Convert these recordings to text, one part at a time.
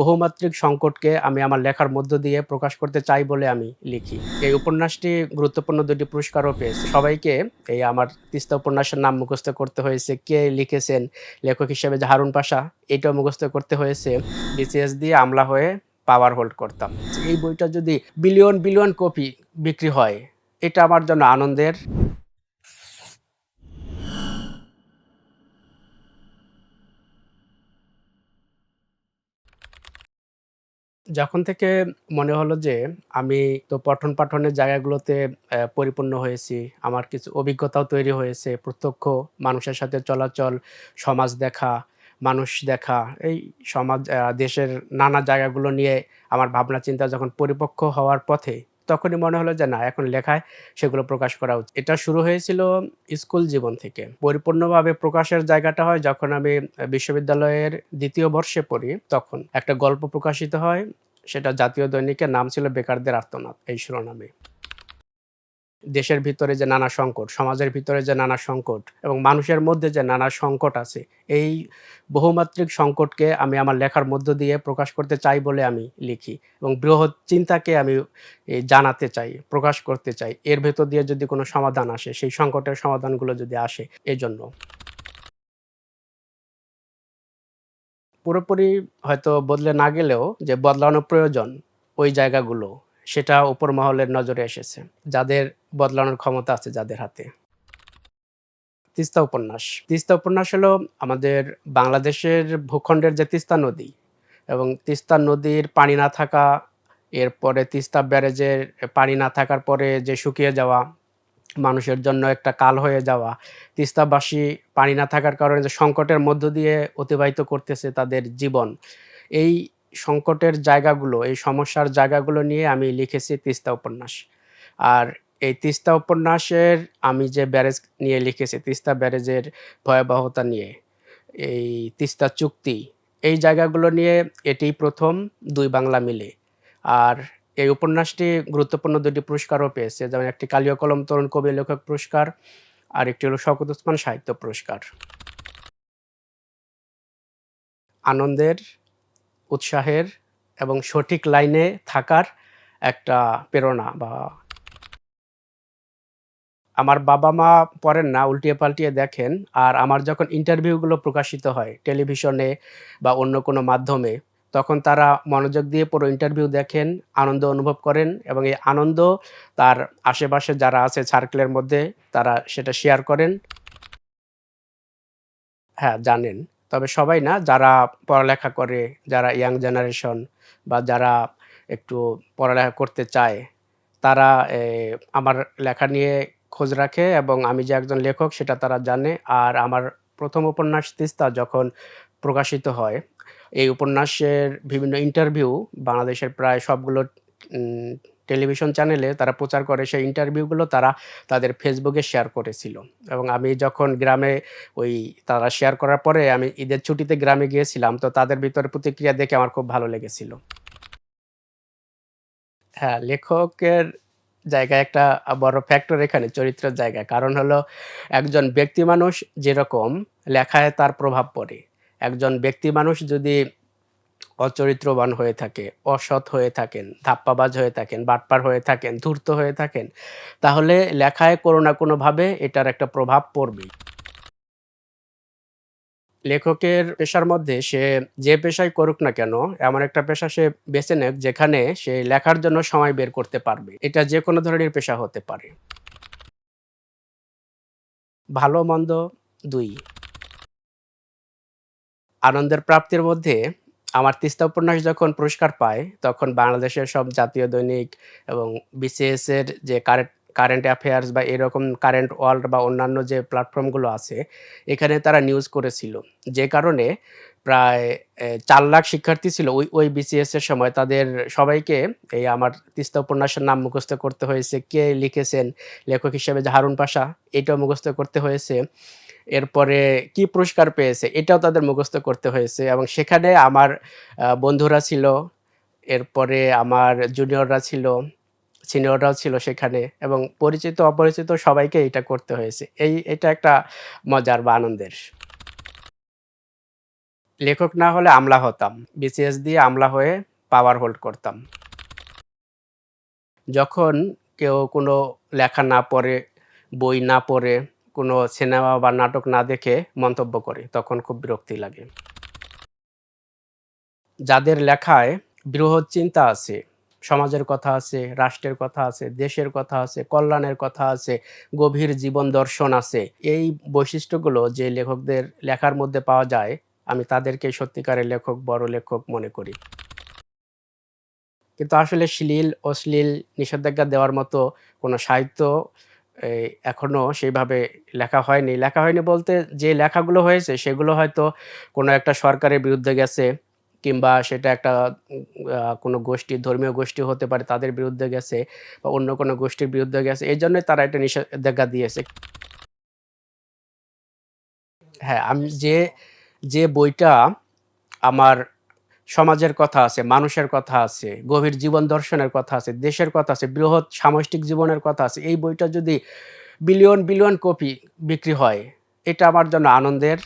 বহুমাত্রিক সংকটকে আমি আমার লেখার মধ্য দিয়ে প্রকাশ করতে চাই বলে আমি লিখি। এই উপন্যাসটি গুরুত্বপূর্ণ দুটি পুরস্কারও পেয়েছে। সবাইকে এই আমার তিস্তা উপন্যাসের নাম মুখস্থ করতে হয়েছে কে লিখেছেন লেখক হিসেবে যে হারুন পাশা, এটাও মুখস্থ করতে হয়েছে বিসিএস দিয়ে আমলা হয়ে পাওয়ার হোল্ড করতাম। এই বইটা যদি বিলিয়ন বিলিয়ন কপি বিক্রি হয়, এটা আমার জন্য আনন্দের যখন থেকে মনে হলো যে আমি তো পঠন পাঠনের জায়গাগুলোতে পরিপূর্ণ হয়েছি, আমার কিছু অভিজ্ঞতাও তৈরি হয়েছে, প্রত্যক্ষ মানুষের সাথে চলাচল, সমাজ দেখা, মানুষ দেখা, এই সমাজ দেশের নানা জায়গাগুলো নিয়ে আমার ভাবনা চিন্তা যখন পরিপক্ক হওয়ার পথে তখনই মনে হলো যে না, এখন লেখায় সেগুলো প্রকাশ করা উচিত। এটা শুরু হয়েছিল স্কুল জীবন থেকে। পরিপূর্ণভাবে প্রকাশের জায়গাটা হয় যখন আমি বিশ্ববিদ্যালয়ের দ্বিতীয় বর্ষে পড়ি, তখন একটা গল্প প্রকাশিত হয়, সেটা জাতীয় দৈনিকের নাম ছিল বেকারদের আর্তনাদ, এই শিরোনামে। দেশের ভিতরে যে নানা সংকট, সমাজের ভিতরে যে নানা সংকট এবং মানুষের মধ্যে যে নানা সংকট আছে, এই বহুমাত্রিক সংকটকে আমি আমার লেখার মধ্য দিয়ে প্রকাশ করতে চাই বলে আমি লিখি এবং বৃহৎ চিন্তাকে আমি জানাতে চাই, প্রকাশ করতে চাই। এর ভেতর দিয়ে যদি কোনো সমাধান আসে, সেই সংকটের সমাধানগুলো যদি আসে, এজন্য। পুরোপুরি হয়তো বদলে না গেলেও যে বদলানো প্রয়োজন ওই জায়গাগুলো সেটা উপর মহলের নজরে এসেছে, যাদের বদলানোর ক্ষমতা আছে যাদের হাতে। তিস্তা উপন্যাস। তিস্তা উপন্যাস হলো আমাদের বাংলাদেশের ভূখণ্ডের যে তিস্তা নদী এবং তিস্তা নদীর পানি না থাকা, এরপরে তিস্তা ব্যারেজের পানি না থাকার পরে যে শুকিয়ে যাওয়া, মানুষের জন্য একটা কাল হয়ে যাওয়া, তিস্তাবাসী পানি না থাকার কারণে যে সংকটের মধ্য দিয়ে অতিবাহিত করতেছে তাদের জীবন। এই সংকটের জায়গাগুলো, এই সমস্যার জায়গাগুলো নিয়ে আমি লিখেছি তিস্তা উপন্যাস। আর এই তিস্তা উপন্যাসের আমি যে ব্যারেজ নিয়ে লিখেছি, তিস্তা ব্যারেজের ভয়াবহতা নিয়ে, এই তিস্তা চুক্তি, এই জায়গাগুলো নিয়ে এটি প্রথম দুই বাংলা মিলে। আর এই উপন্যাসটি গুরুত্বপূর্ণ দুটি পুরস্কারও পেয়েছে, যেমন একটি কালীয় কলম তরুণ কবি লেখক পুরস্কার, আর একটি হলো শওকত ওসমান সাহিত্য পুরস্কার। আনন্দের উৎসাহের এবং সঠিক লাইনে থাকার একটা প্রেরণা বা আমার বাবা মা পড়েন না, উল্টিয়ে পাল্টিয়ে দেখেন আর আমার যখন ইন্টারভিউগুলো প্রকাশিত হয় টেলিভিশনে বা অন্য কোনো মাধ্যমে, তখন তারা মনোযোগ দিয়ে পুরো ইন্টারভিউ দেখেন, আনন্দ অনুভব করেন এবং এই আনন্দ তার আশেপাশে যারা আছে সার্কেলের মধ্যে তারা সেটা শেয়ার করেন। হ্যাঁ জানেন। তবে সবাই না, যারা পড়ালেখা করে, যারা ইয়াং জেনারেশন বা যারা একটু পড়ালেখা করতে চায়, তারা আমার লেখা নিয়ে খোঁজ রাখে এবং আমি যে একজন লেখক সেটা তারা জানে। আর আমার প্রথম উপন্যাস তিস্তা যখন প্রকাশিত হয়, এই উপন্যাসের বিভিন্ন ইন্টারভিউ বাংলাদেশের প্রায় সবগুলো টেলিভিশন চ্যানেলে তারা প্রচার করে, সেই ইন্টারভিউগুলো তারা তাদের ফেসবুকে শেয়ার করেছিল। এবং আমি যখন গ্রামে ওই তারা শেয়ার করার পরে আমি ঈদের ছুটিতে গ্রামে গিয়েছিলাম, তো তাদের ভিতরে প্রতিক্রিয়া দেখে আমার খুব ভালো লেগেছিল। হ্যাঁ লেখকের জায়গায় একটা বড় ফ্যাক্টর এখানে, চরিত্রের জায়গায়। কারণ হলো একজন ব্যক্তি মানুষ যেরকম লেখায় তার প্রভাব পড়ে। একজন ব্যক্তি মানুষ যদি অচরিত্রবান হয়ে থাকে, অসৎ হয়ে থাকেন, ধাপ্পাবাজ হয়ে থাকেন, বাটপার হয়ে থাকেন, ধূর্ত হয়ে থাকেন, তাহলে লেখায় কোনো না কোনোভাবে এটার একটা প্রভাব পড়বেই লেখকের পেশার মধ্যে সে যে পেশাই করুক না কেন, এমন একটা পেশা সে বেছে নেক যেখানে সে লেখার জন্য সময় বের করতে পারবে। এটা যে কোনো ধরনের পেশা হতে পারে। ভালো মন্দ দুই। আনন্দের প্রাপ্তির মধ্যে আমার তিস্তা উপন্যাস যখন পুরস্কার পায়, তখন বাংলাদেশের সব জাতীয় দৈনিক এবং বিসিএস এর যে কারেন্ট কারেন্ট অ্যাফেয়ার্স বা এরকম কারেন্ট ওয়ার্ল্ড বা অন্যান্য যে প্ল্যাটফর্মগুলো আছে, এখানে তারা নিউজ করেছিল। যে কারণে প্রায় চার লাখ শিক্ষার্থী ছিল ওই ওই বিসিএস এর সময়। তাদের সবাইকে এই আমার তিস্তা উপন্যাসের নাম মুখস্থ করতে হয়েছে। কে লিখেছেন লেখক হিসেবে যে হারুন পাশা, এটাও মুখস্থ করতে হয়েছে। এরপরে কি পুরস্কার পেয়েছে, এটাও তাদের মুখস্থ করতে হয়েছে এবং সেখানে আমার বন্ধুরা ছিল, এরপরে আমার জুনিয়ররা ছিল সিনিয়ররাও ছিল সেখানে এবং পরিচিত, অপরিচিত সবাইকে এটা করতে হয়েছে। এই, এটা একটা মজার বা আনন্দের। লেখক না হলে আমলা হতাম বিসিএস দিয়ে আমলা হয়ে পাওয়ার হোল্ড করতাম। যখন কেউ কোনো লেখা না পড়ে, বই না পড়ে কোনো সিনেমা বা নাটক না দেখে মন্তব্য করে, তখন খুব বিরক্তি লাগে। যাদের লেখায় বৃহৎ চিন্তা আছে, সমাজের কথা আছে, রাষ্ট্রের কথা আছে, দেশের কথা আছে, কল্যাণের কথা আছে, গভীর জীবন দর্শন আছে, এই বৈশিষ্ট্যগুলো যে লেখকদের লেখার মধ্যে পাওয়া যায়, আমি তাদেরকে সত্যিকারের লেখক, বড় লেখক মনে করি। কিন্তু আসলে শ্লীল, অশ্লীল, নিষেধাজ্ঞা দেওয়ার মতো কোনো সাহিত্য এখনও সেইভাবে লেখা হয়নি। লেখা হয়নি বলতে যে লেখাগুলো হয়েছে সেগুলো হয়তো কোনো একটা সরকারের বিরুদ্ধে গেছে কিংবা সেটা একটা কোনো গোষ্ঠী, ধর্মীয় গোষ্ঠী হতে পারে তাদের বিরুদ্ধে গেছে বা অন্য কোনো গোষ্ঠীর বিরুদ্ধে গেছে। এই জন্যই তারা একটা নিষেধাজ্ঞা দিয়েছে। হ্যাঁ আমি যে যে বইটা আমার সমাজের কথা আছে, মানুষের কথা আছে, গভীর জীবন দর্শনের কথা আছে, দেশের কথা আছে, বৃহৎ সামষ্টিক জীবনের কথা আছে। এই বইটা যদি বিলিয়ন বিলিয়ন কপি বিক্রি হয়, এটা আমার জন্য আনন্দের।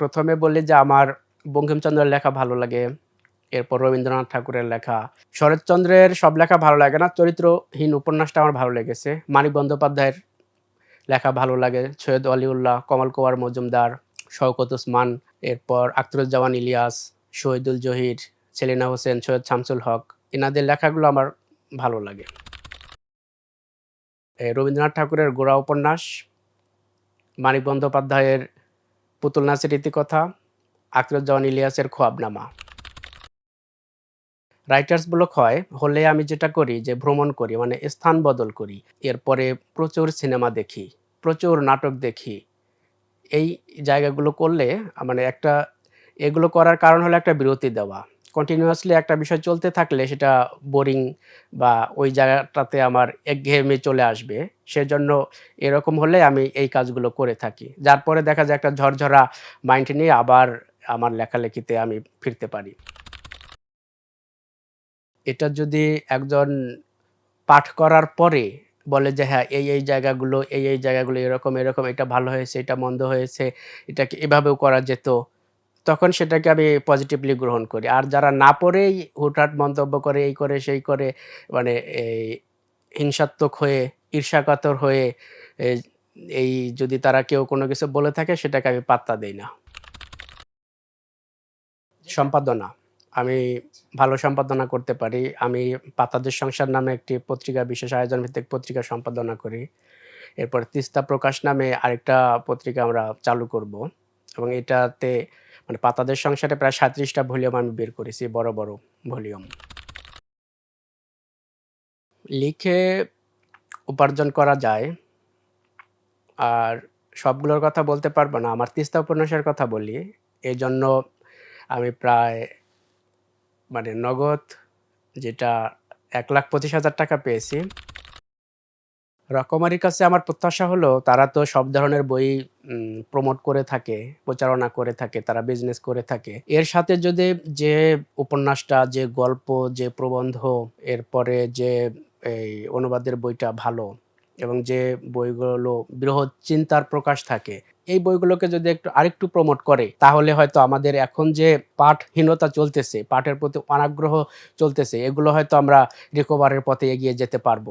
প্রথমে বলি যে আমার বঙ্কিমচন্দ্রের লেখা ভালো লাগে, এরপর রবীন্দ্রনাথ ঠাকুরের লেখা। শরৎচন্দ্রের সব লেখা ভালো লাগে না, চরিত্রহীন উপন্যাসটা আমার ভালো লেগেছে। মানিক বন্দ্যোপাধ্যায়ের লেখা ভালো লাগে, সৈয়দ অলিউল্লাহ, কমল কুমার মজুমদার শওকত ওসমান, এরপর আখতারুজ্জামান ইলিয়াস, শহীদুল জহির, সেলিনা হোসেন, সৈয়দ শামসুল হক, এনাদের লেখাগুলো আমার ভালো লাগে। রবীন্দ্রনাথ ঠাকুরের গোড়া উপন্যাস, মানিক বন্দ্যোপাধ্যায়ের পুতুল নাচের ইতিকথা আখতারুজ্জামান ইলিয়াসের খোয়াবনামা। রাইটার্স ব্লক হয়, হলে আমি যেটা করি, যে ভ্রমণ করি মানে স্থান বদল করি, এরপরে প্রচুর সিনেমা দেখি, প্রচুর নাটক দেখি এই জায়গাগুলো করলে মানে একটা, এগুলো করার কারণ হলো একটা বিরতি দেওয়া। কন্টিনিউয়াসলি একটা বিষয় চলতে থাকলে সেটা বোরিং বা ওই জায়গাটাতে আমার একঘেয়েমি চলে আসবে। সেজন্য এরকম হলে আমি এই কাজগুলো করে থাকি। যার পরে দেখা যায় একটা ঝরঝরা মাইন্ড নিয়ে আবার আমার লেখালেখিতে আমি ফিরতে পারি। এটা যদি একজন পাঠ করার পরে বলে যে হ্যাঁ এই এই জায়গাগুলো, এই এই জায়গাগুলো এরকম এরকম, এটা ভালো হয়েছে, এটা মন্দ হয়েছে, এটাকে এভাবেও করা যেত। তখন সেটাকে আমি পজিটিভলি গ্রহণ করি। আর যারা না পড়েই হুটহাট মন্তব্য করে, এই করে, সেই করে মানে এই হিংসাত্মক হয়ে, ঈর্ষাকাতর হয়ে এই যদি তারা কেউ কোনো কিছু বলে থাকে, সেটাকে আমি পাত্তা দেই না। সম্পাদনা। আমি ভালো সম্পাদনা করতে পারি। আমি পাতাদের সংসার নামে একটি পত্রিকা, বিশেষ আয়োজন ভিত্তিক পত্রিকা সম্পাদনা করি। এরপর তিস্তা প্রকাশ নামে আরেকটা পত্রিকা আমরা চালু করব এবং এটাতে মানে পাতাদের সংসারে প্রায় সাঁত্রিশটা ভলিউম আমি বের করেছি, বড় বড় ভলিউম। লিখে উপার্জন করা যায়। আর সবগুলোর কথা বলতে পারব না, আমার তিস্তা উপন্যাসের কথা বলি। এই জন্য আমি প্রায় মানে নগদ যেটা এক লাখ পঁচিশ হাজার টাকা পেয়েছি। রকমারির কাছে আমার প্রত্যাশা হলো, তারা তো সব ধরনের বই প্রমোট করে থাকে, প্রচারণা করে থাকে, তারা বিজনেস করে থাকে। এর সাথে যদি যে উপন্যাসটা, যে গল্প, যে প্রবন্ধ, এরপরে যে এই অনুবাদের বইটা ভালো এবং যে বইগুলো বৃহৎ চিন্তার প্রকাশ থাকে, এই বইগুলোকে যদি একটু আরেকটু প্রমোট করে, তাহলে হয়তো আমাদের এখন যে পাঠহীনতা চলতেছে, পাঠের প্রতি অনাগ্রহ চলতেছে, এগুলো হয়তো আমরা রিকভারের পথে এগিয়ে যেতে পারব।